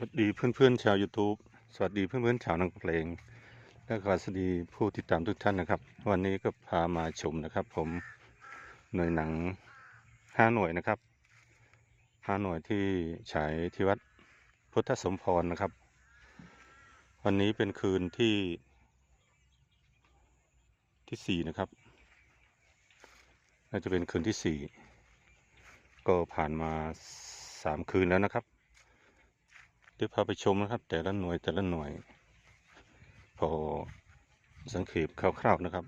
สวัสดีเพื่อนๆชาว YouTube สวัสดีเพื่อนๆชาวนักเพลง และก็สวัสดีผู้ติดตามทุกท่านนะครับ วันนี้ก็พามาชมนะครับ ผมหน่วยหนังห้าหน่วยนะครับห้าหน่วยที่ฉายที่วัดพุทธสมพรนะครับ วันนี้เป็นคืนที่ที่สี่นะครับน่าจะเป็นคืนที่สี่ก็ผ่านมาสามคืนแล้วนะครับ เดี๋ยวพาไปชมนะครับ แต่ละหน่วยแต่ละหน่วย พอสังเกตคร่าวๆนะครับ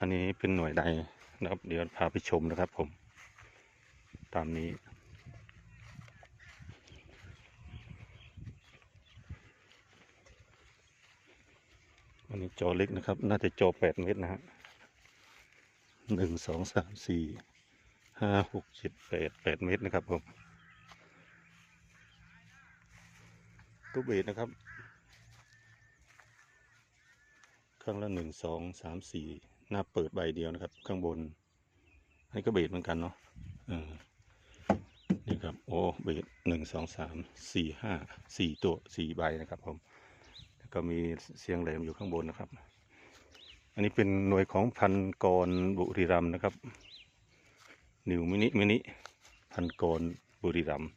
อันนี้เป็นหน่วยใดนะครับ เดี๋ยวพาไปชมนะครับ ผม ตามนี้อันนี้จอเล็กนะครับ น่าจะจอแปดเมตรนะฮะหนึ่งสองสามสี่ห้าหกเจ็ดแปดแปดเมตรนะครับผม ตู้เบสนะครับ ข้างละหนึ่งสองสามสี่หน้าเปิดใบเดียวนะครับ ข้างบนอันนี้ก็เบสเหมือนกันเนาะนี่ครับ โอ้เบสหนึ่งสองสามสี่ห้าสี่ตัวสี่ใบนะครับผมแล้วก็มีเสียงแหลมอยู่ข้างบนนะครับ อันนี้เป็นหน่วยของพันกรบุรีรัมนะครับนิวมินิมินิพันกรบุรีรัมย์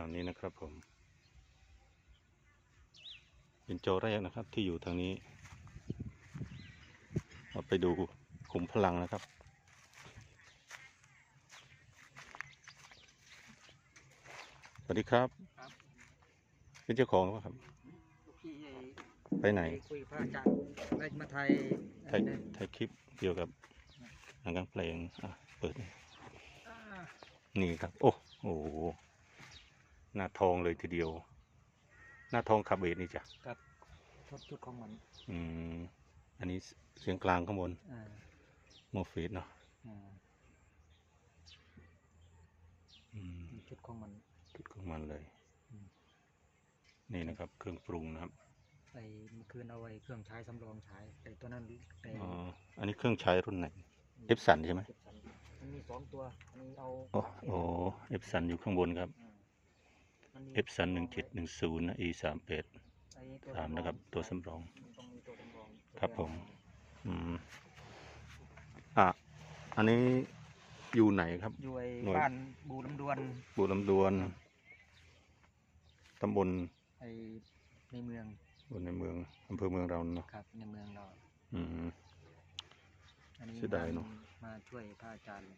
ามนี้นะครับผม เป็นโจอแรกนะครับที่อยู่ทางนี้เราไปดูขุมพลังนะครับ สวัสดีครับครับเป็นเจ้าของหรือเปล่าครับลูกพี่ไปไหน คุยกับพระอาจารย์ได้มาไทยไทยไทยคลิปเกี่ยวกับหนังกลางเพลงอะเปิดอ่านี่ครับ โอ้โห หน้าทองเลยทีเดียว หน้าทองขับเบสนี่จ้ะครับชอบชุดของมัน อืม อันนี้เสียงกลางข้างบนอ่าโมเฟสเนาะอ่าอืมชุดของมัน จุดของมันเลย อืม นี่นะครับ เครื่องปรุงนะครับไอ้เมื่อคืนเอาไว้เครื่องใช้สำรองใช้ไอ้ตัวนั้นไอ้อ๋ออันนี้เครื่องใช้รุ่นไหน เอฟสันใช่ไหม เอฟสันมันมีสองตัวอันนี้เอาโอ้โหเอฟสันอยู่ข้างบนครับอ่ามันมี เอฟสันหนึ่งเจ็ดหนึ่งศูนย์นะ e สามแปดไอ้ตัวสามนะครับตัวสำรองมันต้องมีตัวสำรอง ครับผม อืม อะ อันนี้อยู่ไหนครับ อยู่ไอ้หน่วย บ้านบูลำดวนบุรีลำดวนครับตำบลไอ้ในเมืองบนในเมืองอำเภอเมืองเราเนาะครับในเมืองเราอืม อันนี้เสียดายเนอะมาช่วยพระอาจารย์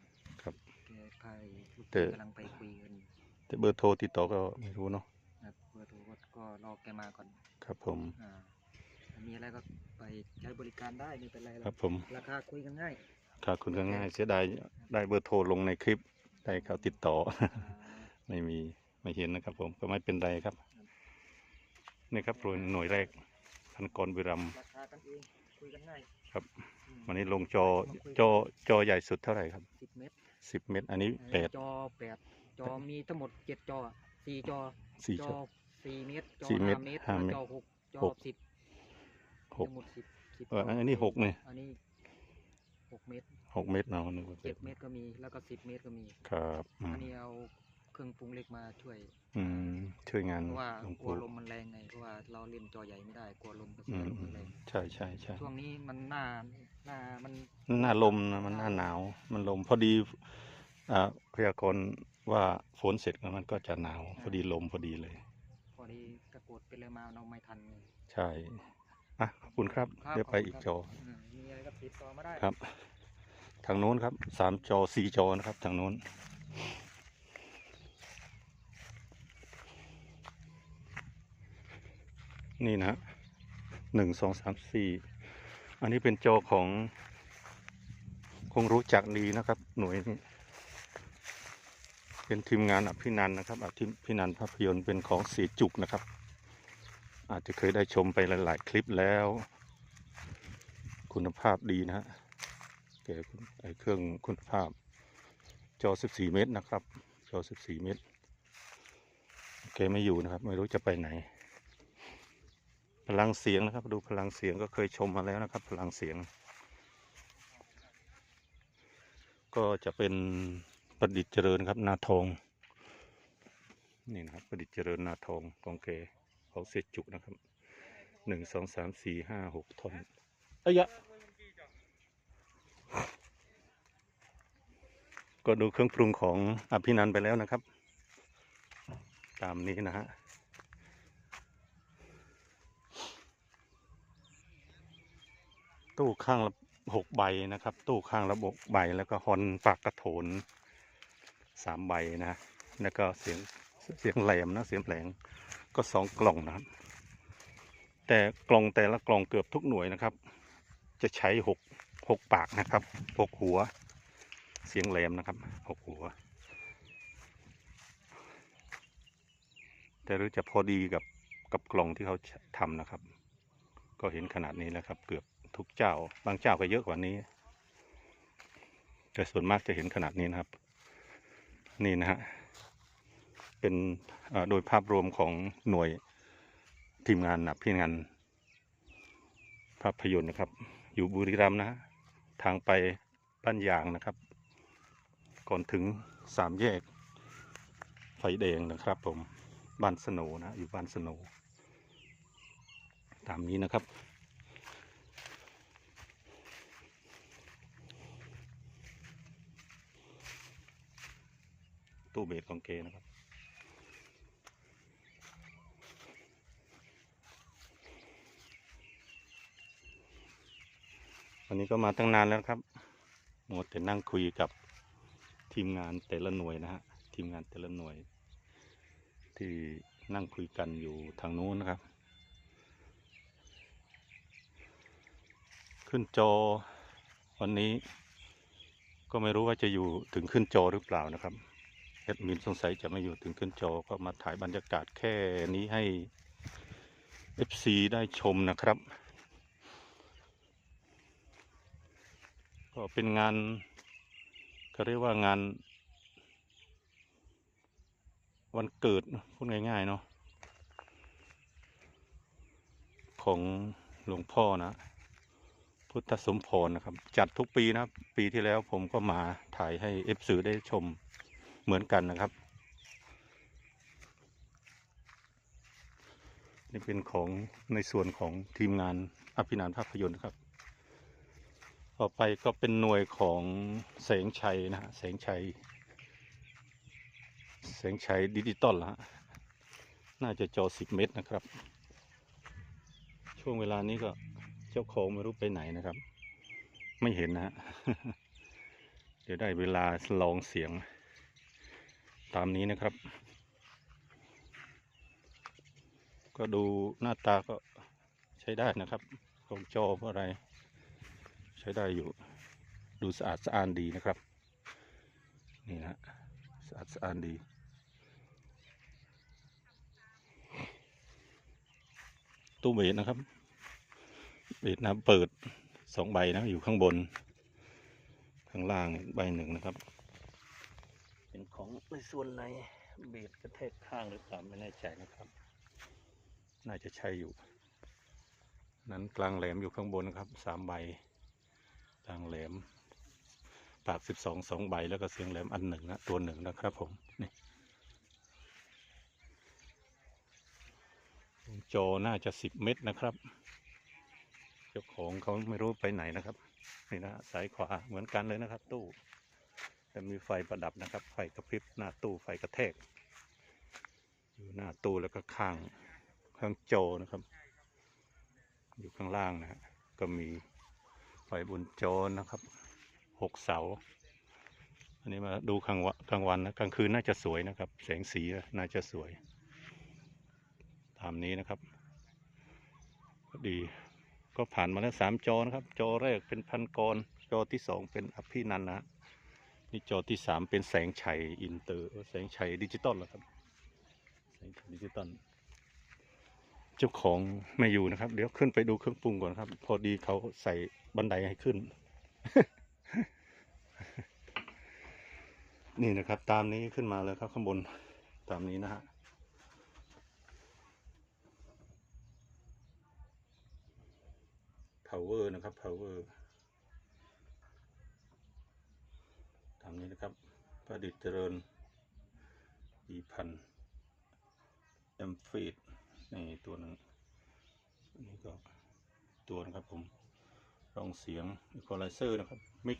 ครับ แกพายลูกแต่ กำลังไปคุยกัน แต่เบอร์โทรติดต่อก็ไม่รู้เนาะนะครับเบอร์โทรก็รอแกมาก่อนครับผม อ่ามีอะไรก็ไปใช้บริการได้ไม่เป็นไรหรครัอบกผมราคาคุยกันง่ายค่าคุณก็ง่ายเสียดายได้เบอร์โทรลงในคลิปได้เขาติดต่อ อ่า ไม่มีไม่เห็นนะครับผมก็ไม่เป็นไรครับนี่ครับหน่วยแรกพันกรบุรีรัมย์ราคากันเองคุยกันง่ายครับ อืมวันนี้ลงจอจอจอใหญ่สุดเท่าไหร่ครับสิบเมตรสิบเมตร อันนี้เอ่อแปดจอแปด จอมีทั้งหมดเจ็ดจอสี่จอสี่จจออสี่เมตรจอสี่เมตรห้าเมตรห้าเมตรจอหกจอหก สิบหกทั้งหมดสิบสิบเอออันนี้หกเนี่ยอันนี้หกเมตรหกเมตรเนาะนึกว่าเจ็ดเมตรก็มีแล้วก็สิบเมตรก็มี ครับอืมอันนี้เอาเครื่องปรุงเล็กมาช่วย อืมช่วยงานเพราะว่าหลวงกลัวปู่ลมมันแรงไงเพราะว่าเราเล่นจอใหญ่ไม่ได้กลัวลมกระอืแสมลมอืมันมแรงใช่ใช่ใช่ช่วงนี้มันหน้าหน้ามันหน้าลมนะมันหน้าหนาว มันลมพอดีอ่า พยากรณ์ว่าฝนเสร็จแล้วมันก็จะหนาวพอดีลมพอดีเลย พอดีตะกรวดไปเลยมาเราไม่ทันไงใช่อะขอบคุณครับครับเดี๋ยวไปขอบคุณอีกครับจออืมมีอะไรก็ติดต่อมาได้ครับ ทางโน้นครับสามจอสี่จอนะครับ ทางโน้นนี่นะฮะหนึ่งสองสามสี่อันนี้เป็นจอของคงรู้จักดีนะครับ หน่วยนี้ เป็นทีมงานอภินันนะครับอภินันภาพยนตร์เป็นของเสียจุกนะครับ อาจจะเคยได้ชมไปหลาย ๆ คลิปแล้ว คุณภาพดีนะฮะแกคุณไอเครื่องคุณภาพ จอ 14 เมตรนะครับ จอ 14 เมตรแกไม่อยู่นะครับ ไม่รู้จะไปไหน พลังเสียงนะครับ ดูพลังเสียงก็เคยชมมาแล้วนะครับ พลังเสียง ก็จะเป็น ประดิษฐ์เจริญครับนาทองนี่นะครับประดิษฐ์เจริญนาทองของแกของเศษจุกนะครับหนึ่งสองสามสี่ห้าหกท่อนเอ้ยยะก็ดูเครื่องปรุงของอภินันท์ไปแล้วนะครับ ตามนี้นะฮะตู้ข้างละหกใบนะครับ ตู้ข้างละหกใบแล้วก็ฮอนปากกระโถน สามใบนะแล้วก็เสียงเสียงแหลมนะเสียงแผลงก็สองกล่องนะครับ แต่กล่องแต่ละกล่องเกือบทุกหน่วยนะครับ จะใช้หกหกปากนะครับหกหัว เสียงแหลมนะครับหกหัว แต่หรือจะพอดีกับกับกล่องที่เขาทำนะครับ ก็เห็นขนาดนี้แล้วครับ เกือบทุกเจ้า บางเจ้าก็เยอะกว่านี้ แต่ส่วนมากจะเห็นขนาดนี้นะครับ นี่นะฮะ เป็นโดยภาพรวมของหน่วยทีมงานนะพี่งานภาพยนตร์นะครับ อยู่บุรีรัมย์นะ ทางไปบ้านยางนะครับ ก่อนถึงสามแยก ไฟแดงนะครับผมบ้านสโหนนะ อยู่บ้านสโหนตามนี้นะครับ ตู้เบสของเกนะครับ วันนี้ก็มาตั้งนานแล้วครับหมดแต่นั่งคุยกับทีมงานแต่ละหน่วยนะฮะทีมงานแต่ละหน่วย ที่นั่งคุยกันอยู่ทางนู้นนะครับ ขึ้นจอวันนี้ก็ไม่รู้ว่าจะอยู่ถึงขึ้นจอหรือเปล่านะครับ แอดมินสงสัยจะไม่อยู่ถึงขึ้นจอก็มาถ่ายบรรยากาศแค่นี้ให้ FC ได้ชมนะครับ ก็เป็นงานเขาเรียกว่างาน วันเกิดพูดง่ายๆเนาะของหลวงพ่อนะ พุทธสมพรนะครับ จัดทุกปีนะ ปีที่แล้วผมก็มาถ่ายให้เอฟสื่อได้ชม เหมือนกันนะครับ นี่เป็นของในส่วนของทีมงานอภินันภาพยนตร์ครับ ต่อไปก็เป็นหน่วยของแสงชัยนะฮะแสงชัย แสงชัยดิจิตอลฮะน่าจะจอสิบเมตรนะครับ ช่วงเวลานี้ก็เจ้าของไม่รู้ไปไหนนะครับ ไม่เห็นนะฮะเดี๋ยวได้เวลาลองเสียง ตามนี้นะครับ ก็ดูหน้าตาก็ใช้ได้นะครับของจอพอะไร ใช้ได้อยู่ ดูสะอาดสะอ้านดีนะครับ นี่นะสะอาดสะอ้านดีตู้เบสนะครับ เบสนะเปิดสองใบนะอยู่ข้างบน ข้างล่างใบหนึ่งนะครับ เป็นของในส่วนในเบสกระแทกข้างหรือเปล่าไม่แน่ใจนะครับ น่าจะใช่อยู่ นั้นกลางแหลมอยู่ข้างบนนะครับสามใบ กลางแหลมปากสิบสองสองใบแล้วก็เสียงแหลมอันหนึ่งนะตัวหนึ่งนะครับผมนี่โจอน่าจะสิบเมตรนะครับ เจ้าของเขาไม่รู้ไปไหนนะครับ นี่นะสายขวาเหมือนกันเลยนะครับ ตู้ แต่มีไฟประดับนะครับ ไฟกระพริบหน้าตู้ไฟกระแทก อยู่หน้าตู้แล้วก็ข้างข้างโจนะครับ อยู่ข้างล่างนะฮะก็มีไฟบนโจนะครับหกเสาอันนี้มาดูกลางวันกลางวันนะกลางคืนน่าจะสวยนะครับ แสงสีน่าจะสวย ตามนี้นะครับก็ดีก็ผ่านมาแล้วสามจอนะครับ จอแรกเป็นพันกรจอที่สองเป็นอภินันนะ นี่จอที่สามเป็นแสงชัยอินเตอร์ แสงชัยดิจิตอลเหรอครับแสงชัยดิจิตอลเจ้าของไม่อยู่นะครับ เดี๋ยวขึ้นไปดูเครื่องปรุงก่อนครับ พอดีเขาใส่บันไดให้ขึ้น นี่นะครับ ตามนี้ขึ้นมาเลยครับ ข้างบนตามนี้นะฮะ power นะครับ power ามนี้นะครับ ประดิษฐ์เจริญปีพันแอมฟีดนี่ตัวหนึ่งอันนี้ก็ตัวนะครับผมรองเสียงอีควอไลเซอร์นะครับ มิก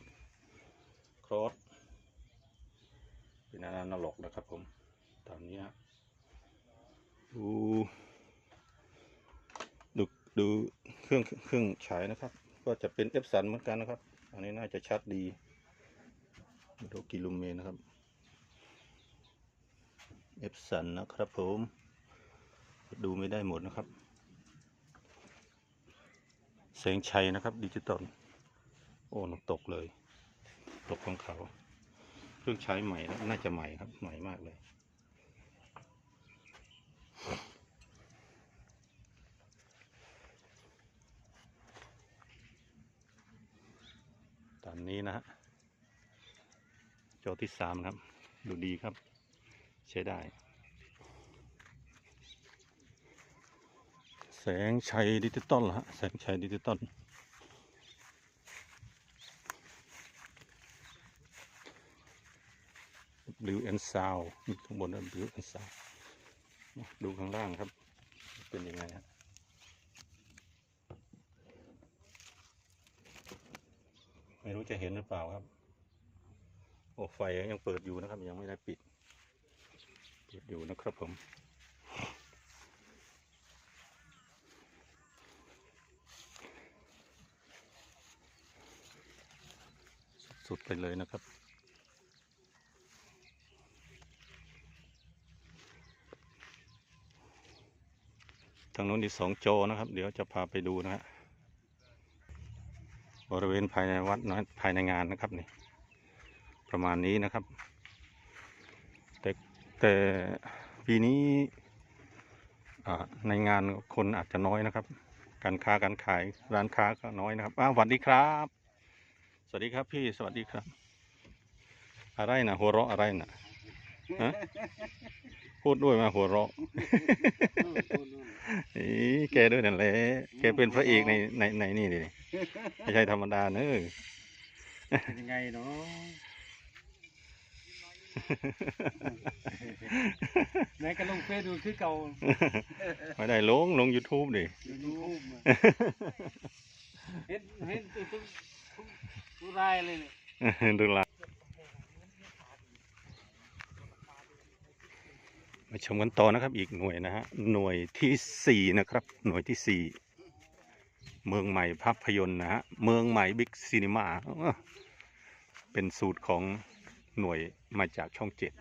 ครอสเป็นอนาล็อกนะครับผม ตามนี้ฮะดูดูดูเครื่องเครื่องฉายนะครับ ก็จะเป็นเอฟสันเหมือนกันนะครับ อันนี้น่าจะชัดดี ดูกิลูเมนะครับ เอฟสันนะครับผม ดูไม่ได้หมดนะครับ แสงชัยนะครับ ดิจิตอล โอ้นกตกเลย ตกของเขา เครื่องใช้ใหม่นะน่าจะใหม่ครับ ใหม่มากเลยตามนี้นะฮะ จอที่สามครับ ดูดีครับ ใช้ได้ แสงชัยดิจิตอลฮะแสงชัยดิจิตอลบิวแอนซาวข้างบนนะบิวแอนซาวดูข้างล่างครับ เป็นยังไงฮะไม่รู้จะเห็นหรือเปล่าครับ อ้ไฟยังเปิดอยู่นะครับ ยังไม่ได้ปิดเปิดอยู่นะครับผมสุดไปเลยนะครับทางนู้นอีกสองโจอนะครับ เดี๋ยวจะพาไปดูนะฮะบริเวณภายในวัดนะภายในงานนะครับนี่ ประมาณนี้นะครับ แต่แต่ปีนี้ในงานคนอาจจะน้อยนะครับ การค้าการขายร้านค้าก็น้อยนะครับอ้าวสวัสดีครับ สวัสดีครับพี่สวัสดีครับ อะไรนะหัวเราะอะไรนะฮะพูดด้วยมาหัวเราะอีแกด้วยนั่นแหละแกเป็นพระเอกในในในนี่ดิไม่ใช่ธรรมดาเนอะเป็นยังไงเนาะ แม่ก็ลงเฟซดูคือเก่าไม่ได้ลงลง YouTube ดิดูรูปมาเห็นเห็นทุกทุกทุกรายเลยเนี่ยดูละมาชมกันต่อนะครับ อีกหน่วยนะฮะหน่วยที่สี่นะครับ หน่วยที่สี่เมืองใหม่ภาพยนตร์นะฮะเมืองใหม่บิ๊กซีนีมาเป็นสูตรของ หน่วยมาจากช่องเจ็ด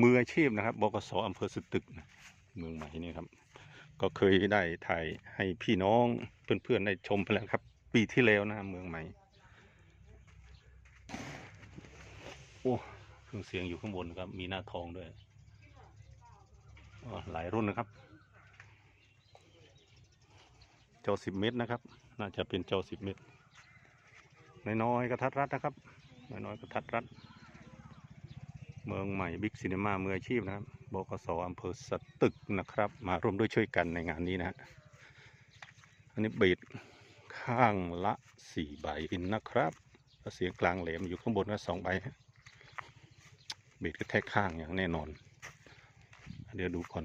มืออาชีพนะครับบกสอำเภอสตึกนะเมืองใหม่นี่ครับ ก็เคยได้ถ่ายให้พี่น้องเพื่อนๆได้ชมไปแล้วครับ ปีที่แล้วนะเมืองใหม่โอ้เครื่องเสียงอยู่ข้างบนครับ มีหน้าทองด้วยหลายรุ่นนะครับ จอสิบเมตรนะครับ น่าจะเป็นจอสิบเมตรน้อยๆกระทัดรัดนะครับน้อยๆกระทัดรัด เมืองใหม่บิ๊กซีนีมามืออาชีพนะครับบกสอำเภอสตึกนะครับ มาร่วมด้วยช่วยกันในงานนี้นะฮะอันนี้เบสข้างละสี่ใบนะครับเสียงกลางแหลมอยู่ข้างบนก็สองใบฮะเบสก็แทกข้างอย่างแน่นอน เดี๋ยวดูก่อน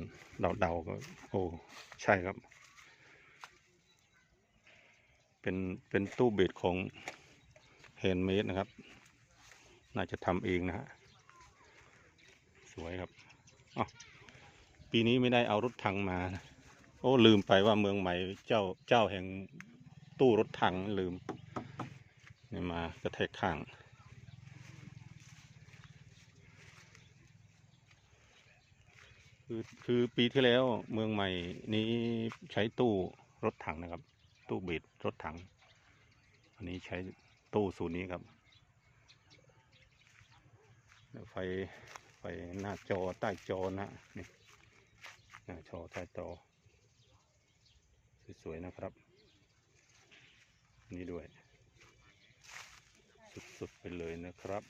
เดาๆก็โอ้ใช่ครับ เป็นเป็นตู้เบสของแฮนด์เมดนะครับ น่าจะทำเองนะฮะ วยครับอ๋อปีนี้ไม่ได้เอารถถังมานะโอ้ลืมไปว่าเมืองใหม่เจ้าเจ้าแห่งตู้รถถังลืมนี่มากระแทกข้างคือคือปีที่แล้วเมืองใหม่นี้ใช้ตู้รถถังนะครับ ตู้เบสรถถัง อันนี้ใช้ตู้สูตรนี้ครับไฟ หน้าจอใต้จอนะนี่หน้าจอใต้จอสวยๆนะครับ นี่ด้วย สุดๆไปเลยนะครับ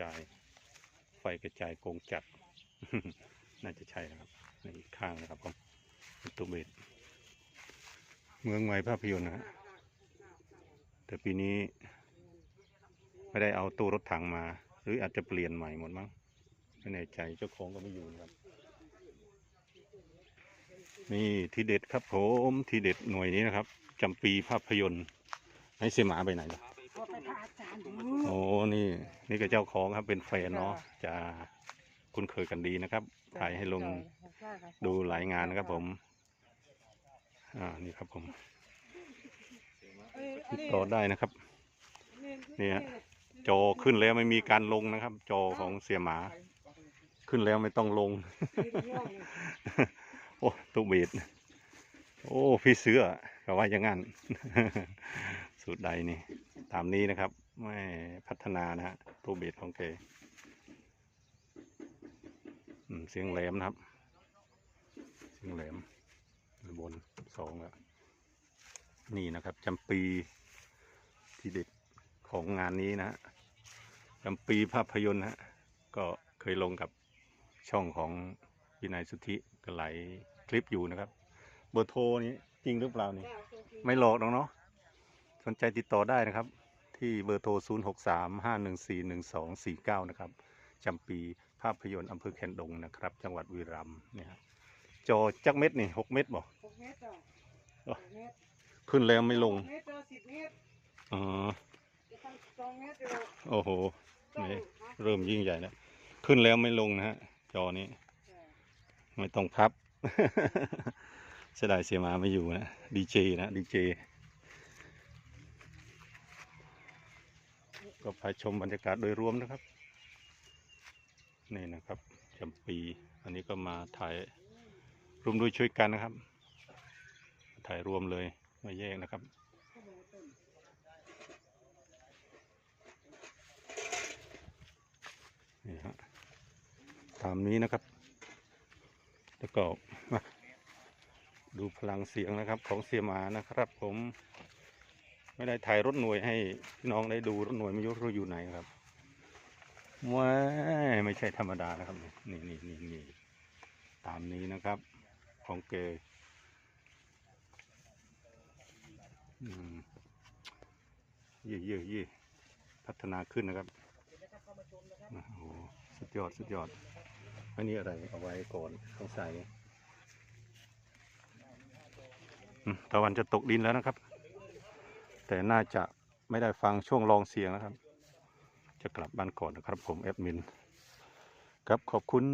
จ่ายไฟกระจายโกงจักรน่าจะใช่นะครับ ในอีกข้างนะครับผมเป็นตัวเบสเมืองใหม่ภาพยนตร์นะฮะ แต่ปีนี้ ไม่ได้เอาตู้รถถังมา หรืออาจจะเปลี่ยนใหม่หมดมั้งไม่แน่ใจเจ้าของก็ไม่อยู่นะครับนี่ทีเด็ดครับผมทีเด็ดหน่วยนี้นะครับจำปีภาพยนตร์ให้เสหมาไปไหนล่ะก็ไปพาอาจารย์ดูโอ้นี่ นี่ก็เจ้าของครับเป็นแฟนเนาะจะคุ้นเคยกันดีนะครับถ่ายให้ลงดูหลายงานนะครับผม อ่า นี่ครับผม ติดต่อได้นะครับ เนี่ยจอขึ้นแล้วไม่มีการลงนะครับ จอของเสียหมา ขึ้นแล้วไม่ต้องลง โอ้ตู้เบสโอ้พี่เสือก็ว่าอย่างงั้น สูตรใดนี่ ตามนี้นะครับ ไม่พัฒนานะฮะตู้เบสของแกอืมเสียงแหลมนะครับ เสียงแหลมบนสองแล้ว นี่นะครับจำปีที่เด็ดของงานนี้นะฮะจำปีภาพยนตร์นะฮะก็เคยลงกับช่องของวินัยสุทธิก็หลายคลิปอยู่นะครับ เบอร์โทรนี้จริงหรือเปล่านี่ ไม่หลอกหรอกเนาะสนใจติดต่อได้นะครับ ที่เบอร์โทร 0 6 3 5 1 4 1 2 4 9 นะครับจำปีภาพยนตร์อำเภอแคนดงนะครับ จังหวัดบุรีรัมย์เนี่ยครับจอจักเม็ดนี่หกเม็ดบ่หกเมตรต่ อโอ้หกเมตรขึ้นแล้วไม่ลงเมตรต่อสิบเมตรอ๋อจะทำสองเมตรเดียวโอ้โหต้องนี่นะเริ่มยิ่งใหญ่แล้วขึ้นแล้วไม่ลงนะฮะจอนี้ ไม่ต้องพับเสียดายเสียหมาไม่อยู่นะดีเจนะดีเจก็พาชมบรรยากาศโดยรวมนะครับ นี่นะครับจำปี อันนี้ก็มาถ่ายรวมด้วยช่วยกันนะครับ ถ่ายรวมเลย ม่แยกนะครับนี่ฮะตามนี้นะครับ แล้วก็มาดูพลังเสียงนะครับของเสียหมานะครับ ผมไม่ได้ถ่ายรถหน่วยให้พี่น้องได้ดูรถหน่วยไม่รู้อยู่ไหนครับว้าไม่ใช่ธรรมดานะครับ นี่นี่นี่นี่ตามนี้นะครับ ของเกอืม เย่เย่เย่พัฒนาขึ้นนะครับโอ้โหสุดยอดสุดยอด อันนี้อะไรเอาไว้ก่อนสงสัยอืมตะวันจะตกดินแล้วนะครับ แต่น่าจะไม่ได้ฟังช่วงลองเสียงนะครับ จะกลับบ้านก่อนนะครับผมแอดมิน ครับขอบคุณ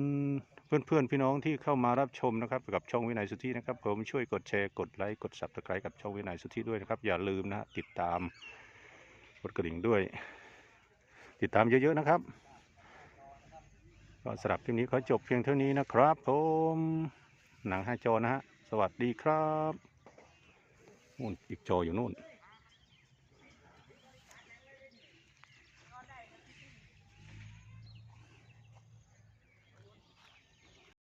เพื่อนๆพี่น้องที่เข้ามารับชมนะครับกับช่องวินัยสุทธินะครับผมช่วยกดแชร์กดไลค์กด subscribe กับช่องวินัยสุทธิด้วยนะครับ อย่าลืมนะฮะติดตามกดกระดิ่งด้วย ติดตามเยอะๆนะครับก็สำหรับคลิปนี้ขอจบเพียงเท่านี้นะครับ ผมหนังห้าจอนะฮะสวัสดีครับนู่นอีกจออยู่นู่น